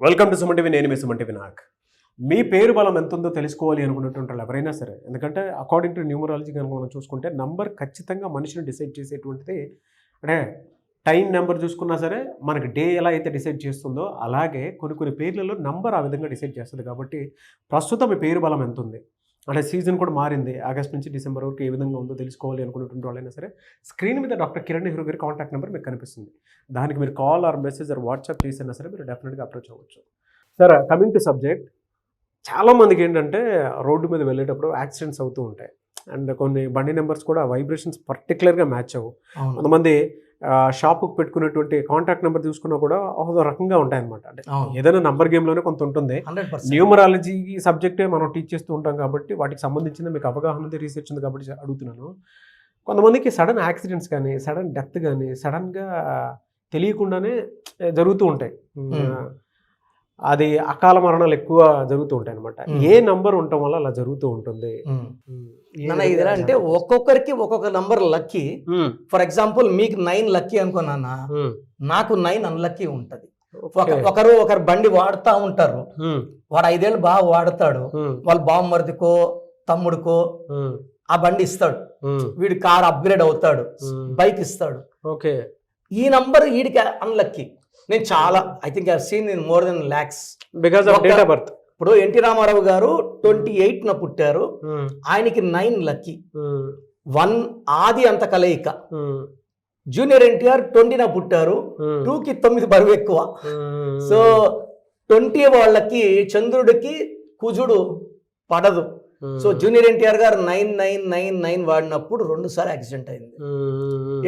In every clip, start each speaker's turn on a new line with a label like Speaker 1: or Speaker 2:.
Speaker 1: Welcome to సుమంటివి నేను మీ సుమంటివి TV Nag. మీ పేరు బలం ఎంత ఉందో తెలుసుకోవాలి అనుకున్నటువంటి వాళ్ళు ఎవరైనా సరే ఎందుకంటే అకార్డింగ్ టు న్యూమరాలజీ కనుక మనం చూసుకుంటే నంబర్ ఖచ్చితంగా మనిషిని డిసైడ్ చేసేటువంటిది అంటే టైం నెంబర్ చూసుకున్నా సరే మనకి డే ఎలా అయితే డిసైడ్ చేస్తుందో అలాగే కొన్ని కొన్ని పేర్లలో నంబర్ ఆ విధంగా డిసైడ్ చేస్తుంది కాబట్టి ప్రస్తుతం మీ పేరు బలం ఎంత ఉంది అంటే సీజన్ కూడా మారింది. ఆగస్ట్ నుంచి డిసెంబర్ వరకు ఏ విధంగా ఉందో తెలుసుకోవాలి అనుకున్నటువంటి వాళ్ళైనా సరే స్క్రీన్ మీద డాక్టర్ కిరణ్ నెహ్రూ గారి కాంటాక్ట్ నెంబర్ మీకు కనిపిస్తుంది. దానికి మీరు call or message or WhatsApp చేసినా సరే మీరు డెఫినెట్గా అప్రోచ్ అవ్వచ్చు. Sir coming to subject. చాలామందికి ఏంటంటే రోడ్డు మీద వెళ్ళేటప్పుడు యాక్సిడెంట్స్ అవుతూ ఉంటాయి. అండ్ కొన్ని బండి నెంబర్స్ కూడా వైబ్రేషన్స్ పర్టికులర్గా మ్యాచ్ అవ్వు. కొంతమంది షాప్కి పెట్టుకున్నటువంటి కాంటాక్ట్ నెంబర్ చూసుకున్నా కూడా ఒక రకంగా ఉంటాయన్నమాట. అంటే ఏదైనా నంబర్ గేమ్లోనే కొంత ఉంటుంది. న్యూమరాలజీ సబ్జెక్టే మనం టీచ్ చేస్తూ ఉంటాం కాబట్టి వాటికి సంబంధించిన మీకు అవగాహన ఉంది రీసెర్చ్ ఉంది కాబట్టి అడుగుతున్నాను. కొంతమందికి సడన్ యాక్సిడెంట్స్ కానీ సడన్ డెత్ కానీ సడన్గా తెలియకుండానే జరుగుతూ ఉంటాయి. అది అకాల మరణాలు ఎక్కువ జరుగుతూ ఉంటాయి అనమాట. ఏ నంబర్ ఉండటం వల్ల అలా జరుగుతూ ఉంటుంది
Speaker 2: ఇది ఎలా అంటే ఒక్కొక్కరికి ఒక్కొక్క నంబర్ లక్కీ. ఫర్ ఎగ్జాంపుల్ మీకు నైన్ లక్కీ అనుకున్నానా. నాకు నైన్ అన్లక్కీ ఉంటది. ఒకరు ఒకరు బండి వాడుతూ ఉంటారు. వాడు ఐదేళ్ళు బాగా వాడతాడు. వాళ్ళ బామ్మర్దికో తమ్ముడికో. ఆ బండి ఇస్తాడు. వీడి కార్ అప్గ్రేడ్ అవుతాడు. బైక్ ఇస్తాడు
Speaker 1: ఓకే
Speaker 2: ఈ నంబర్ వీడికి అన్లక్కీ నేను చాలా I think I seen in more than lakhs
Speaker 1: because of date of birth
Speaker 2: ఇప్పుడు ఎన్టీ రామారావు గారు ట్వంటీ ఎయిట్ న పుట్టారు. ఆయనకి నైన్ లక్కీ వన్ ఆది అంత కలయిక. జూనియర్ ఎన్టీఆర్ ట్వంటీన పుట్టారు. టూకి తొమ్మిది బరువు ఎక్కువ. సో ట్వంటీ వాళ్ళకి చంద్రుడికి కుజుడు పడదు. సో జూనియర్ ఎన్టీఆర్ గారు నైన్ నైన్ నైన్ నైన్ వాడినప్పుడు రెండు సార్లు యాక్సిడెంట్ అయింది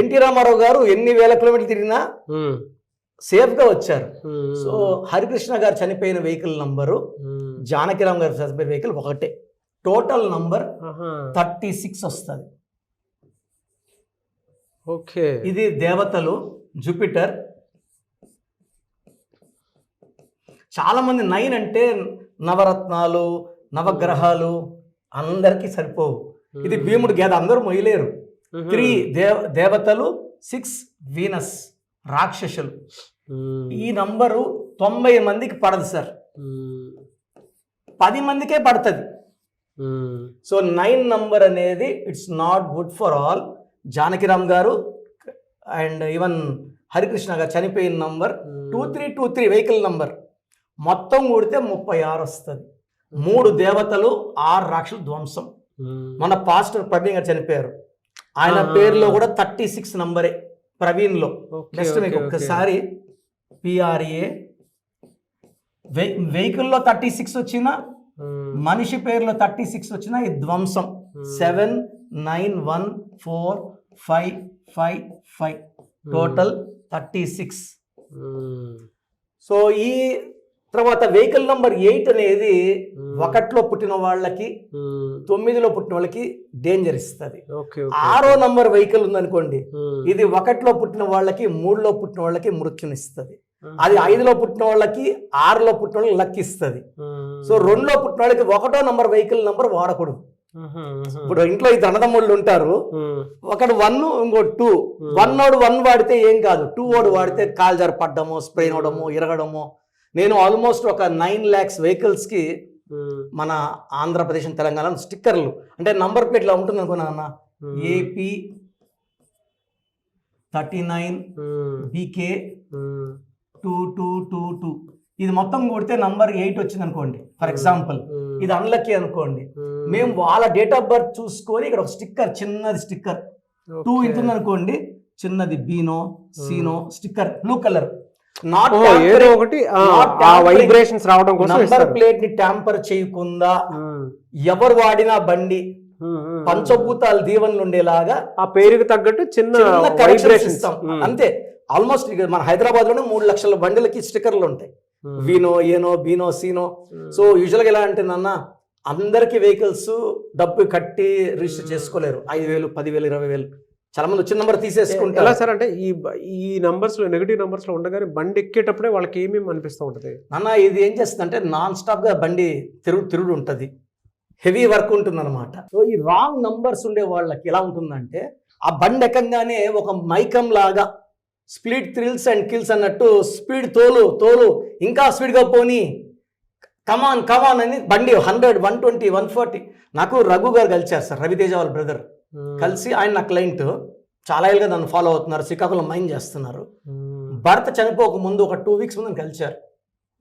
Speaker 2: ఎన్టీ రామారావు గారు ఎన్ని వేల కిలోమీటర్లు తిరిగినా సేఫ్గా వచ్చారు సో హరికృష్ణ గారు చనిపోయిన వెహికల్ నంబరు జానకిరామ్ గారు చనిపోయిన వెహికల్ ఒకటే. టోటల్ నంబర్ థర్టీ సిక్స్ వస్తుంది.
Speaker 1: ఓకే.
Speaker 2: ఇది దేవతలు జూపిటర్. చాలా మంది నైన్ అంటే నవరత్నాలు నవగ్రహాలు అందరికీ సరిపోవు. ఇది భీముడు గేద అందరూ మొయ్యలేరు. త్రీ దేవ దేవతలు సిక్స్ వీనస్ రాక్షసులు. ఈ నంబరు తొంభై మందికి పడదు సార్. పది మందికే పడుతుంది. సో నైన్ నంబర్ అనేది it's not good for all Janakiram గారు అండ్ ఈవెన్ హరికృష్ణ గారు చనిపోయిన number two three two three vehicle number మొత్తం కూడితే ముప్పై ఆరు వస్తుంది. మూడు దేవతలు ఆరు రాక్షసులు ధ్వంసం. మన పాస్టర్ ప్రవీణ్ గారు చనిపోయారు. ఆయన. పేరులో కూడా థర్టీ సిక్స్ నంబరే ప్రవీణ్లో. నెక్స్ట్ మీకు ఒక్కసారి పిఆర్ఏ వెహికల్లో థర్టీ సిక్స్ వచ్చిన మనిషి పేరులో థర్టీ సిక్స్ వచ్చిన ఈ ధ్వంసం. Seven nine one four five five five total thirty six so ఈ తర్వాత వెహికల్ నంబర్ ఎయిట్ అనేది ఒకటిలో పుట్టిన వాళ్ళకి తొమ్మిదిలో పుట్టిన వాళ్ళకి డేంజర్ ఇస్తుంది. ఆరో నంబర్ వెహికల్ ఉందనుకోండి ఇది ఒకటిలో పుట్టిన వాళ్ళకి మూడులో పుట్టిన వాళ్ళకి మృత్యునిస్తుంది అది ఐదులో పుట్టిన వాళ్ళకి ఆరులో పుట్టిన వాళ్ళకి లక్ ఇస్తుంది. సో రెండులో పుట్టిన వాళ్ళకి ఒకటో నంబర్ వెహికల్ నంబర్ వాడకూడదు. ఇప్పుడు ఇంట్లో ఇద్దరు అన్నదమ్ముళ్ళు ఉంటారు ఒకడు వన్ ఇంకో టూ వన్ ఓడు వన్ వాడితే ఏం కాదు. టూ ఓడు వాడితే కాల్ జారి పడ్డము స్ప్రెయిన్ అవడము ఇరగడము నేను ఆల్మోస్ట్ ఒక నైన్ ల్యాక్స్ వెహికల్స్కి మన ఆంధ్రప్రదేశ్ తెలంగాణ స్టిక్కర్లు. అంటే నంబర్ ప్లేట్ ఇలా ఉంటుంది అనుకున్నా అన్న? AP thirty nine BK two two two two ఇది మొత్తం కొడితే నంబర్ ఎయిట్ వచ్చింది అనుకోండి ఫర్ ఎగ్జాంపుల్ ఇది అన్లక్కీ అనుకోండి. మేము వాళ్ళ డేట్ ఆఫ్ బర్త్ చూసుకొని ఇక్కడ ఒక స్టిక్కర్ చిన్నది స్టిక్కర్. టూ ఇంత ఉంది అనుకోండి చిన్నది బీనో సీనో స్టిక్కర్ బ్లూ కలర్ నాట్
Speaker 1: ఏదో ఒకటి ఆ,
Speaker 2: Not
Speaker 1: ఆ
Speaker 2: tampering.
Speaker 1: వైబ్రేషన్స్ రావడం కోసం
Speaker 2: నంబర్. ప్లేట్ని ట్యాంపర్ చేయకుండా ఎవరు వాడినా బండి. పంచభూతాలు దీవెనలు ఉండేలాగా
Speaker 1: ఆ పేరుకి తగ్గట్టు చిన్న వైబ్రేషన్స్
Speaker 2: ఇస్తాం అంతే. ఆల్మోస్ట్ మన హైదరాబాద్లోనే మూడు లక్షల బండిలకి స్టిక్కర్లు ఉంటాయి. వీనో ఏనో బీనో సీనో సో యూజువల్గా ఎలా అంటే నాన్న అందరికి వెహికల్స్ డబ్బు కట్టి రిజిస్టర్ చేసుకోలేరు. ఐదు వేలు పదివేలు ఇరవై వేలు. చాలా మంది వచ్చిన నెంబర్
Speaker 1: ఎలా
Speaker 2: తీసేసుకుంటారు
Speaker 1: సార్ అంటే ఈ ఈ నంబర్స్లో నెగిటివ్ నంబర్స్లో ఉండగానే బండి ఎక్కేటప్పుడే వాళ్ళకి ఏమేమి అనిపిస్తూ ఉంటది?
Speaker 2: నాన్న ఇది ఏం చేస్తుందంటే నాన్ స్టాప్గా బండి తిరుగు తిరుగుడు ఉంటుంది. హెవీ వర్క్ ఉంటుంది అనమాట సో ఈ రాంగ్ నంబర్స్ ఉండే వాళ్ళకి ఎలా ఉంటుందంటే ఆ బండి ఎక్కగానే ఒక మైకం లాగా స్పీడ్ థ్రిల్స్ అండ్ కిల్స్ అన్నట్టు స్పీడ్ తోలు తోలు ఇంకా స్పీడ్గా పోని కమాన్ కమాన్ అని బండి hundred one twenty one forty నాకు రఘు గారు కలిశారు సార్ రవితేజ వాళ్ళ బ్రదర్. కలిసి ఆయన నా క్లయింట్ చాలా ఏళ్ళుగా నన్ను ఫాలో అవుతున్నారు శ్రీకాకుళం మైండ్ చేస్తున్నారు. భరత్ చనిపోక ముందు ఒక టూ వీక్స్ ముందు కలిశారు.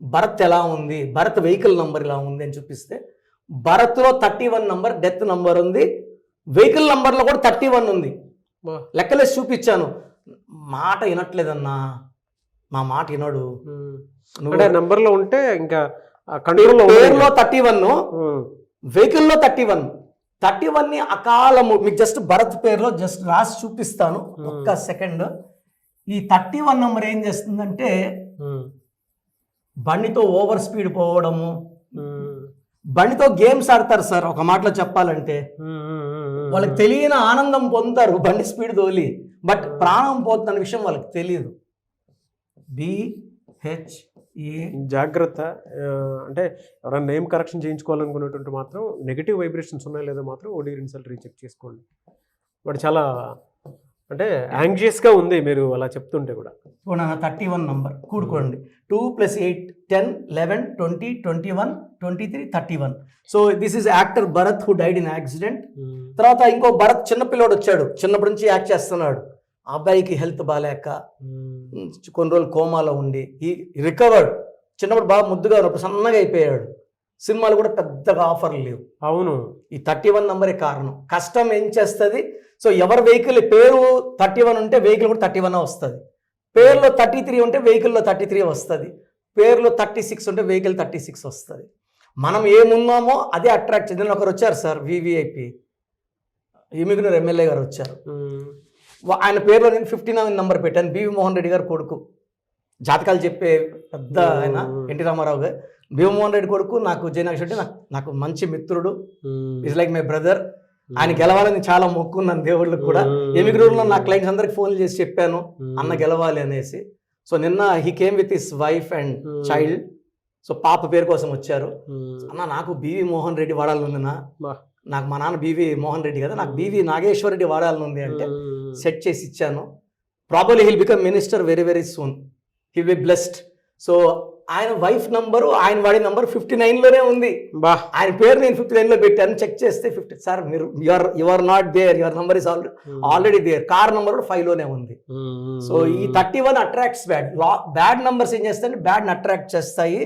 Speaker 2: భరత్ ఎలా ఉంది? భరత్ వెహికల్ నంబర్ ఇలా ఉంది అని చూపిస్తే భరత్లో thirty one number death number ఉంది వెహికల్ నంబర్లో కూడా థర్టీ వన్ ఉంది. లెక్కలేసి చూపించాను. మాట వినట్లేదన్నా. మా మాట వినడు. నువ్వు
Speaker 1: అంటే number లో ఉంటే ఇంకా కంట్రోల్లో
Speaker 2: థర్టీ వన్ వెహికల్లో థర్టీ వన్ థర్టీ వన్ని అకాలము. మీకు జస్ట్ భరత్ పేరులో జస్ట్ రాసి చూపిస్తాను. ఒక్క సెకండ్. ఈ థర్టీ వన్ నెంబర్ ఏం చేస్తుందంటే బండితో ఓవర్ స్పీడ్ పోవడము. బండితో గేమ్స్ ఆడతారు సార్ ఒక మాటలో చెప్పాలంటే. వాళ్ళకి తెలియని ఆనందం పొందుతారు బండి స్పీడ్ తోలి. బట్ ప్రాణం పోతున్న విషయం వాళ్ళకి తెలియదు బిహెచ్
Speaker 1: జాగ్రత్త అంటే ఎవరైనా నేమ్ కరెక్షన్ చేయించుకోవాలనుకున్నటువంటి మాత్రం నెగిటివ్ వైబ్రేషన్స్ ఉన్నాయో లేదో మాత్రం ఓడి రిన్సల్ట్ రీచెక్ చేసుకోండి. వాడు చాలా అంటే యాంగ్జియస్గా ఉంది మీరు అలా చెప్తుంటే కూడా.
Speaker 2: Thirty one number కూడుకోండి. Two plus eight ten eleven twenty twenty one twenty three thirty one so this is actor Bharat who died in accident తర్వాత ఇంకో భరత్ చిన్నపిల్లోడు వచ్చాడు. చిన్నప్పటి నుంచి యాక్ట్ చేస్తున్నాడు. అబ్బాయికి హెల్త్ బాగాలేక కొన్ని రోజులు కోమాలో ఉండి ఈ రికవర్డ్ చిన్నప్పుడు బాగా ముద్దుగా ఉన్నప్పుడు సన్నగా అయిపోయాడు. సినిమాలు కూడా పెద్దగా ఆఫర్లు లేవు.
Speaker 1: అవును.
Speaker 2: ఈ థర్టీ వన్ నెంబరే కారణం. కష్టం ఏం చేస్తుంది? సో ఎవరి వెహికల్ పేరు థర్టీ వన్ ఉంటే వెహికల్ కూడా థర్టీ వన్ వస్తుంది. పేరులో థర్టీ త్రీ ఉంటే వెహికల్లో థర్టీ త్రీ వస్తుంది. పేరులో థర్టీ సిక్స్ ఉంటే వెహికల్ థర్టీ సిక్స్ వస్తుంది. మనం ఏమున్నామో అదే అట్రాక్ట్ చేద్దాం. ఒకరు వచ్చారు సార్ వివిఐపి. ఎమిగినూరు ఎమ్మెల్యే గారు వచ్చారు. ఆయన పేరులో నేను ఫిఫ్టీ నైన్ నెంబర్ పెట్టాను. బివి మోహన్ రెడ్డి గారు కొడుకు. జాతకాలు చెప్పే పెద్ద ఆయన ఎన్టీ రామారావు గారు. భీమమోహన్ రెడ్డి కొడుకు నాకు జయనాక్ష రెడ్డి నాకు నాకు మంచి మిత్రుడు. ఇస్ లైక్ మై బ్రదర్ ఆయన గెలవాలని చాలా మొక్కున్నాను దేవుళ్ళకి కూడా. ఎమిగ్రూర్లో నా క్లయింట్స్ అందరికి ఫోన్లు చేసి చెప్పాను. అన్న గెలవాలి అనేసి. సో నిన్న he came with his wife and child so పాప పేరు కోసం వచ్చారు. అన్న నాకు బీవి మోహన్ రెడ్డి వాడాలని ఉందినా
Speaker 1: బా.
Speaker 2: నాకు మా నాన్న బీవి మోహన్ రెడ్డి కదా నాకు బీవి నాగేశ్వర రెడ్డి వాడాలని ఉంది అంటే సెట్ చేసి ఇచ్చాను. Probably he'll become minister very very soon he'll be blessed so ఆయన వైఫ్ నంబరు ఆయన వాడి నంబర్ ఫిఫ్టీ నైన్లోనే ఉంది.
Speaker 1: బా.
Speaker 2: ఆయన పేరు నేను ఫిఫ్టీ నైన్లో పెట్టాను చెక్ చేస్తే ఫిఫ్టీ సార్ మీరు your your not there your number is already already there car number కూడా ఫైవ్లోనే ఉంది. సో ఈ thirty one attracts bad bad numbers ఏం చేస్తాయంటే బ్యాడ్ని అట్రాక్ట్ చేస్తాయి.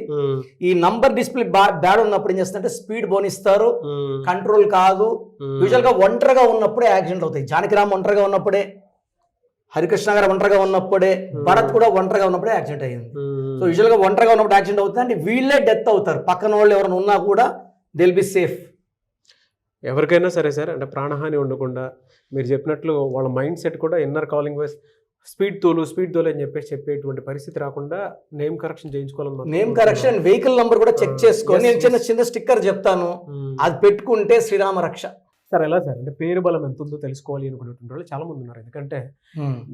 Speaker 2: ఈ నంబర్ డిస్ప్లే బ్యాడ్ ఉన్నప్పుడు ఏం చేస్తారంటే స్పీడ్ బోనిస్తారు కంట్రోల్ కాదు. యూజువల్గా ఒంటరిగా ఉన్నప్పుడే యాక్సిడెంట్ అవుతాయి. జానకిరామ్ ఒంటరిగా ఉన్నప్పుడే. హరికృష్ణ గారు ఒంటరిగా ఉన్నప్పుడే భరత్ కూడా ఒంటరిగా ఉన్నప్పుడే యాక్సిడెంట్ అయ్యింది. సో యూజువల్గా ఒంటరిగా ఉన్నప్పుడు యాక్సిడెంట్ అవుతుంది అంటే వీళ్ళే డెత్ అవుతారు. పక్కన వాళ్ళు ఎవరైనా ఉన్నా కూడా దిల్ బి సేఫ్
Speaker 1: ఎవరికైనా సరే సార్ అంటే ప్రాణహాని ఉండకుండా మీరు చెప్పినట్లు వాళ్ళ మైండ్ సెట్ కూడా ఇన్నర్ కాలింగ్ వైస్ స్పీడ్ తోలు స్పీడ్ తోలు అని చెప్పేసి చెప్పేటువంటి పరిస్థితి రాకుండా నేమ్ కరెక్షన్ చేయించుకోవాలని మాత్రం
Speaker 2: నేమ్ కరెక్షన్ వెహికల్ నంబర్ కూడా చెక్ చేసుకో. నేను చిన్న. చిన్న స్టిక్కర్ చెప్తాను. అది పెట్టుకుంటే శ్రీరామ రక్ష
Speaker 1: సార్ ఎలా సార్? అంటే పేరు బలం ఎంత ఉందో తెలుసుకోవాలి అనుకునేటువంటి వాళ్ళు చాలా మంది ఉన్నారు. ఎందుకంటే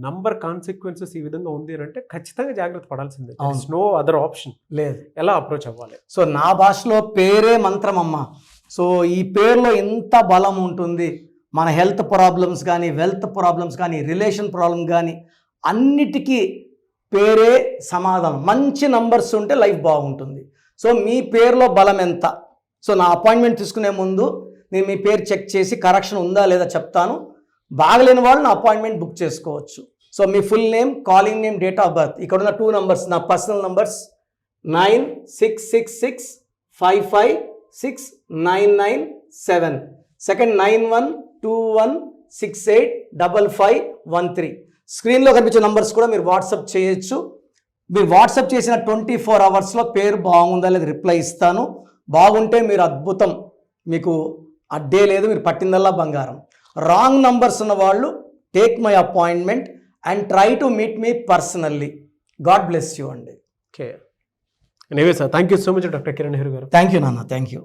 Speaker 1: నంబర్ కాన్సిక్వెన్సెస్ ఈ విధంగా ఉంది అని అంటే ఖచ్చితంగా జాగ్రత్త పడాల్సిందే. నో అదర్ ఆప్షన్
Speaker 2: లేదు.
Speaker 1: ఎలా అప్రోచ్ అవ్వాలి?
Speaker 2: సో నా భాషలో పేరే మంత్రం అమ్మ. సో ఈ పేరులో ఎంత బలం ఉంటుంది. మన హెల్త్ ప్రాబ్లమ్స్ కానీ వెల్త్ ప్రాబ్లమ్స్ కానీ రిలేషన్ ప్రాబ్లమ్ కానీ అన్నిటికీ పేరే సమాధానం. మంచి నంబర్స్ ఉంటే లైఫ్ బాగుంటుంది. సో మీ పేరులో బలం ఎంత? సో నా అపాయింట్మెంట్ తీసుకునే ముందు నేను మీ పేరు చెక్ చేసి కరెక్షన్ ఉందా లేదా చెప్తాను. బాగలేని వాళ్ళు నా అపాయింట్మెంట్ బుక్ చేసుకోవచ్చు. So me full name calling name date of birth ఇక్కడ ఉన్న టూ నంబర్స్ నా personal numbers nine six six six five five six nine nine seven. Second nine one two one six eight double five one three. స్క్రీన్లో కనిపించే numbers కూడా మీరు WhatsApp చేయొచ్చు. మీరు WhatsApp చేసిన ట్వంటీ ఫోర్ అవర్స్లో పేరు బాగుందా లేదా రిప్లై ఇస్తాను. బాగుంటే మీరు అద్భుతం. మీకు అడ్డే లేదు మీరు పట్టిందల్లా బంగారం. రాంగ్ నంబర్స్ ఉన్న వాళ్ళు take my appointment and try to meet me personally God bless you అండి.
Speaker 1: Okay anyway sir thank you so much doctor Kiran Nehru గారు.
Speaker 2: థ్యాంక్ యూ నాన్న థ్యాంక్ యూ